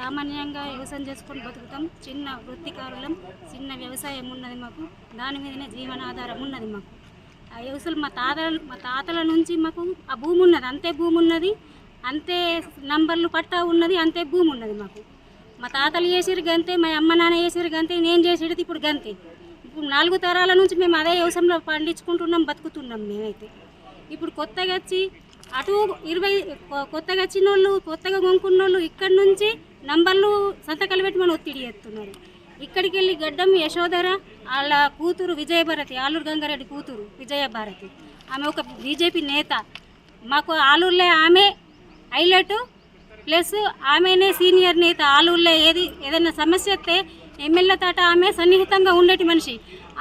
సామాన్యంగా వ్యవసాయం చేసుకొని బతుకుతాం. చిన్న వృత్తికారులం చిన్న వ్యవసాయం ఉన్నది మాకు. దాని మీదనే జీవనాధారం ఉన్నది మాకు. ఆ వ్యవసాయం మా తాతల మా తాతల నుంచి మాకు ఆ భూమి ఉన్నది. అంతే భూమి ఉన్నది అంతే నంబర్లు పట్టా ఉన్నది అంతే భూమి ఉన్నది మాకు. మా తాతలు చేసిరు గంతే మా అమ్మ నాన్న చేసిరు గంతే నేను చేసేది ఇప్పుడు గంతే. ఇప్పుడు నాలుగు తరాల నుంచి మేము అదే వ్యవసాయంలో పండించుకుంటున్నాం బతుకుతున్నాం మేమైతే. ఇప్పుడు కొత్తగా వచ్చి అటు ఇరవై కొత్తగా వచ్చిన వాళ్ళు కొత్తగా కొనుక్కున్న వాళ్ళు ఇక్కడ నుంచి నంబర్లు సంతకాలు పెట్టి మనం ఒత్తిడి చేస్తున్నారు. ఇక్కడికి వెళ్ళి గడ్డం యశోధర వాళ్ళ కూతురు విజయభారతి ఆలూరు గంగారెడ్డి కూతురు విజయభారతి. ఆమె ఒక బీజేపీ నేత. మాకు ఆలూరులో ఆమె హైలైట్ ప్లస్ ఆమెనే సీనియర్ నేత. ఆలూరులో ఏది ఏదైనా సమస్య వస్తే ఎమ్మెల్యే తాట ఆమె సన్నిహితంగా ఉండేటి మనిషి.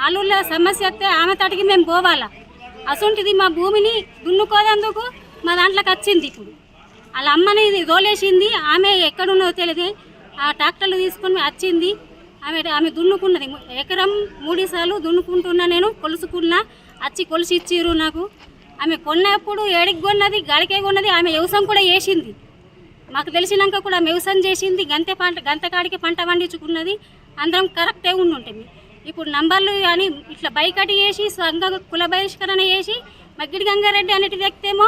ఆలూరులో సమస్య వస్తే ఆమె తాటికి మేము పోవాలా? అసొంటిది మా భూమిని దున్నుకోదందుకు మా దాంట్లోకి వచ్చింది ఇప్పుడు. వాళ్ళ అమ్మని ఇది తోలేసింది ఆమె ఎక్కడున్నదో తెలియదు. ఆ ట్రాక్టర్లు తీసుకొని వచ్చింది. ఆమె ఆమె దున్నుకున్నది. ఎకరం మూడుసార్లు దున్నుకుంటున్నా నేను కొలుసుకున్నా వచ్చి కొలిసి ఇచ్చిర్రు నాకు. ఆమె కొన్నప్పుడు ఏడికి కొన్నది గాడికే కొన్నది ఆమె వ్యవసాయం కూడా వేసింది మాకు తెలిసినాక కూడా వ్యవసాయం చేసింది గంతే పంట గంతకాడికి పంట పండించుకున్నది. అందరం కరెక్టే ఉండి ఉంటుంది ఇప్పుడు నంబర్లు కానీ ఇట్లా బైకటి చేసి సంఘ కుల బహిష్కరణ చేసి మగ్గిడి గంగారెడ్డి అనేటి వ్యక్తి ఏమో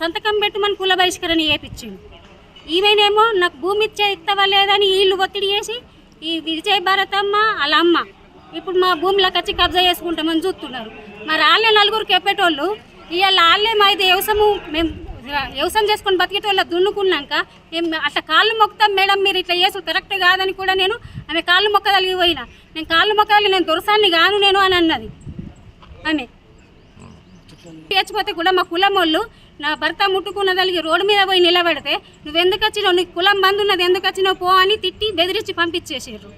సంతకం పెట్టమని కుల బహిష్కరణ చేపించింది ఈమెనేమో నాకు భూమి ఇచ్చే ఇస్తావా లేదని వీళ్ళు ఒత్తిడి చేసి ఈ విజయ భారతమ్మ వాళ్ళ అమ్మ ఇప్పుడు మా భూమిలోకి వచ్చి కబ్జా చేసుకుంటామని చూస్తున్నారు. మరి వాళ్ళే నలుగురు చెప్పేటోళ్ళు ఇవాళ వాళ్ళే మా ఇది వ్యవసాయము మేము వ్యవసాయం చేసుకొని బతికేటోళ్ళ దున్నుకున్నాక మేము అట్లా కాళ్ళు మొక్కుతాం మేడం మీరు ఇట్లా చేసు కరెక్ట్ కాదని కూడా నేను ఆమె కాళ్ళు మొక్కదలిగి పోయినా. నేను కాళ్ళు మొక్కదలి నేను దొరసాన్ని కాను నేను అని అన్నది. ఆమె. చచ్చిపోతే కూడా మా కులం వాళ్ళు నా భర్త ముట్టుకున్నదలిగి రోడ్డు మీద పోయి నిలబెడితే నువ్వెందుకు వచ్చినావు? నీకు కులం బంద్ ఉన్నది ఎందుకు వచ్చినావు? పో అని తిట్టి బెదిరించి పంపించేసారు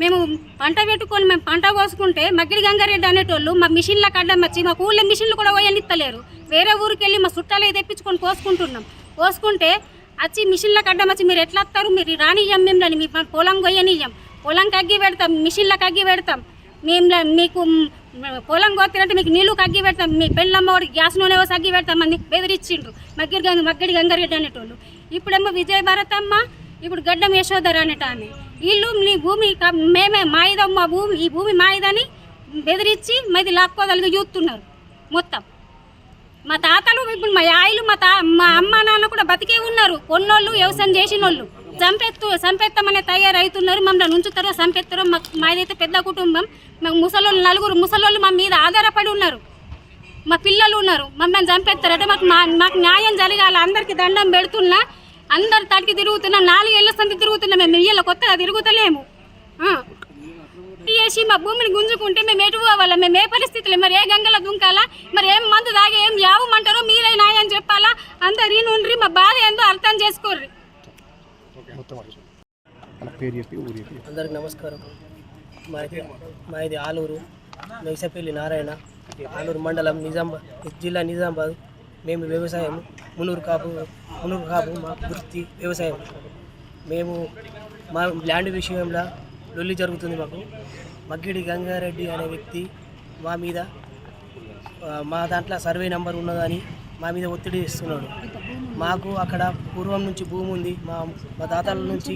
మేము పంట పెట్టుకొని మేము పంట కోసుకుంటే మగ్గిడి గంగారెడ్డి అనేటోళ్ళు మా మిషన్ల కడ్డం వచ్చి మా ఊళ్ళో మిషన్లు కూడా పోయనిత్తలేరు వేరే ఊరికి వెళ్ళి మా చుట్టాలే తెప్పించుకొని కోసుకుంటున్నాం. కోసుకుంటే వచ్చి మిషన్ల కడ్డం వచ్చి మీరు ఎట్లా వస్తారు? మీరు రానియ్యం మిమ్మల్ని. మీ పొలం కొయ్యనియ్యం. పొలంకి అగ్గి పెడతాం మిషన్లకు అగ్గి పెడతాం. మేము మీకు పొలం కొత్తినట్టు మీకు నీళ్ళు కగ్గి పెడతాం. మీ పెళ్ళమ్మవాడికి గ్యాస్ నూనె సగ్గి అగ్గి పెడతామని బెదిరించిండ్రు మగ్గిడి గంగ మగ్గడి గంగారెడ్డి అనేటోళ్ళు. ఇప్పుడేమో విజయ భారతమ్మ ఇప్పుడు గడ్డం యశోధర అనేట ఆమె. వీళ్ళు మీ భూమి మేమే మాయిదం మా భూమి ఈ భూమి మాయిదని బెదిరించి మది లాక్కోదలుగా చూస్తున్నారు మొత్తం. మా తాతలు ఇప్పుడు మా యాయిలు మా తా మా అమ్మ నాన్న కూడా బతికే ఉన్నారు. కొన్నోళ్ళు వ్యవసాయం చేసిన వాళ్ళు చంపెత్తు చంపెత్తమనే తయారవుతున్నారు మమ్మల్ని ఉంచుతారో చంపెత్తారో మాకు మాదైతే పెద్ద కుటుంబం. మాకు ముసలోళ్ళు నలుగురు ముసలోళ్ళు మా మీద ఆధారపడి ఉన్నారు. మా పిల్లలు ఉన్నారు. మమ్మల్ని చంపెత్తారంటే. మాకు మా మాకు న్యాయం జరగాలి. అందరికి దండం పెడుతున్నా. అందరు తడికి తిరుగుతున్నా. నాలుగేళ్ళ సంతి తిరుగుతున్నాం. మేము ఇయ్యాల కొత్తగా తిరుగుతలేము. చేసి మా భూమిని గుంజుకుంటే మేము ఎటు పోవాలా? మేము ఏ పరిస్థితులు? మరి ఏ గంగల దుంకాలా? మరి ఏం మందు తాగి ఏం యావమంటారో మీరే న్యాయం చెప్పాలా? అందరు ఈ నుండి మా బాధ ఏందో అర్థం చేసుకోర్రి. అందరికి నమస్కారం. మాది మాది ఆలూరు నైసపల్లి నారాయణ ఆలూరు మండలం నిజామాబాద్ జిల్లా నిజామాబాద్ మేము వ్యవసాయం మునూరు కాపు మునూరు కాపు మా వృత్తి వ్యవసాయం. మేము మా ల్యాండ్ విషయంలో లొల్లి జరుగుతుంది మాకు. మగ్గిడి గంగారెడ్డి అనే వ్యక్తి మా మీద మా దాంట్లో సర్వే నెంబర్ ఉన్నదని మా మీద ఒత్తిడి ఇస్తున్నాడు మాకు అక్కడ పూర్వం నుంచి భూమి ఉంది. మా మా తాతల నుంచి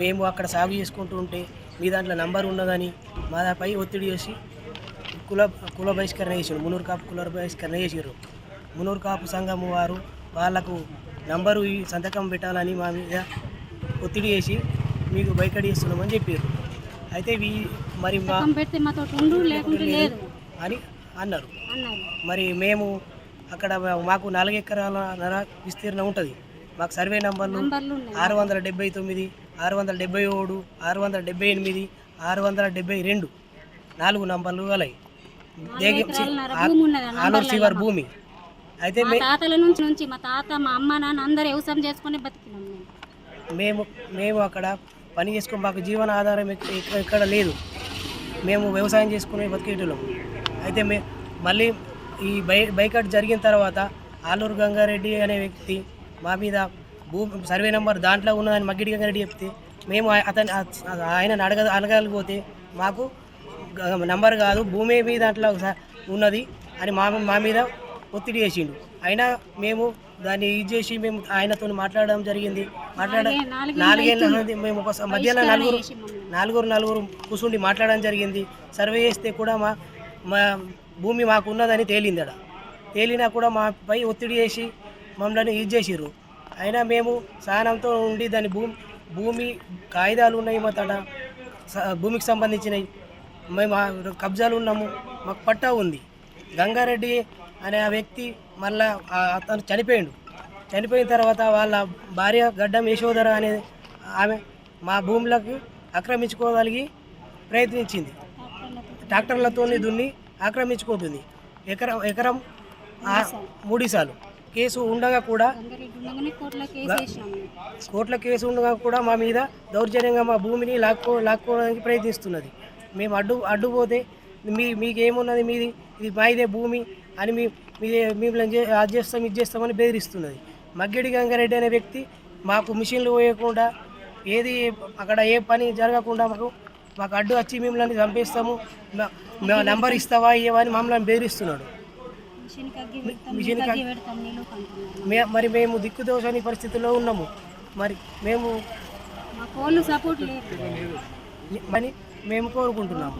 మేము అక్కడ సాగు చేసుకుంటూ ఉంటే మీ దాంట్లో నంబర్ ఉన్నదని మాపై ఒత్తిడి చేసి కుల కుల బహిష్కరణ చేసారు మునూరు కాపు కుల బహిష్కరణ చేసారు మునూరు కాపు సంఘం వారు వాళ్ళకు నంబరు సంతకం పెట్టాలని మా మీద ఒత్తిడి చేసి మీకు బైకడి చేస్తున్నామని చెప్పారు. అయితే వీ మరి మా అని అన్నారు. మరి మేము అక్కడ మాకు నాలుగు ఎకరాల నర విస్తీర్ణం ఉంటుంది. మాకు సర్వే నంబర్లు ఆరు వందల డెబ్బై తొమ్మిది ఆరు వందల డెబ్బై ఏడు ఆరు వందల డెబ్బై ఎనిమిది ఆరు వందల డెబ్బై రెండు నాలుగు నంబర్లు గలయి. ఆ ఆలూరు శివర్ భూమి. అయితే తాతల నుంచి నుంచి మా తాత మా అమ్మ నాన్న అందరు వ్యవసాయం చేసుకుని బతికినాం మేము మేము అక్కడ పని చేసుకుని మాకు జీవన ఆధారం ఇక్కడ ఎక్కడ లేదు. మేము వ్యవసాయం చేసుకునే బతికేటోళ్ళం. అయితే మే మళ్ళీ ఈ బై బైకట్ జరిగిన తర్వాత ఆలూరు గంగారెడ్డి అనే వ్యక్తి మా మీద భూ సర్వే నెంబర్ దాంట్లో ఉన్నదని మగ్గిడి గంగారెడ్డి చెప్తే మేము అతని ఆయన అడగ అడగలిగిపోతే మాకు నంబర్ కాదు భూమి మీద దాంట్లో ఉన్నది అని మా మా మీద ఒత్తిడి చేసిండు. అయినా మేము దాన్ని ఇది చేసి మేము ఆయనతో మాట్లాడడం జరిగింది. మాట్లాడ నాలుగే- నాలుగేళ్ళు మేము ఒక మధ్యాహ్నం నలుగురు. నలుగురు నలుగురు కూర్చుండి మాట్లాడడం జరిగింది. సర్వే చేస్తే కూడా మా మా భూమి మాకు ఉన్నదని తేలింది అక్కడ తేలినా కూడా మాపై ఒత్తిడి చేసి మమ్మల్ని ఇది చేసిర్రు. అయినా మేము సహనంతో ఉండి దాని భూమి భూమి కాగితాలు ఉన్నాయి మా తడ స- భూమికి సంబంధించినవి మేము కబ్జాలు ఉన్నాము. మాకు పట్టా ఉంది. గంగారెడ్డి అనే ఆ వ్యక్తి మళ్ళా అతను చనిపోయాడు. చనిపోయిన తర్వాత వాళ్ళ భార్య గడ్డం యశోధర అనే ఆమె మా భూములకు ఆక్రమించుకోగలిగి ప్రయత్నించింది. ట్రాక్టర్లతో దున్ని ఆక్రమించుకుంటుంది. ఎకరం ఎకరం ఆ- మూడిసార్లు కేసు ఉండగా కూడా కేసు కోర్టుల కేసు ఉండగా కూడా మా మీద దౌర్జన్యంగా మా భూమిని లాక్కో లాక్కోవడానికి ప్రయత్నిస్తున్నది. మేము అడ్డు అడ్డుపోతే మీ మీకేమున్నది మీది? ఇది మాయిదే భూమి. అని మీ మిమ్మల్ని అది చేస్తాం ఇది చేస్తామని బెదిరిస్తున్నది. మగ్గెడి గంగారెడ్డి అనే వ్యక్తి మాకు మిషన్లు పోయకుండా ఏది అక్కడ ఏ పని జరగకుండా మాకు మాకు అడ్డు వచ్చి మిమ్మల్ని చంపేస్తాము. నెంబర్ ఇస్తావా ఇవ్వవా అని మమ్మల్ని బెదిరిస్తున్నాడు. మరి మేము దిక్కుదోషని పరిస్థితిలో ఉన్నాము. మరి మేము సపోర్ట్ అని మేము కోరుకుంటున్నాము.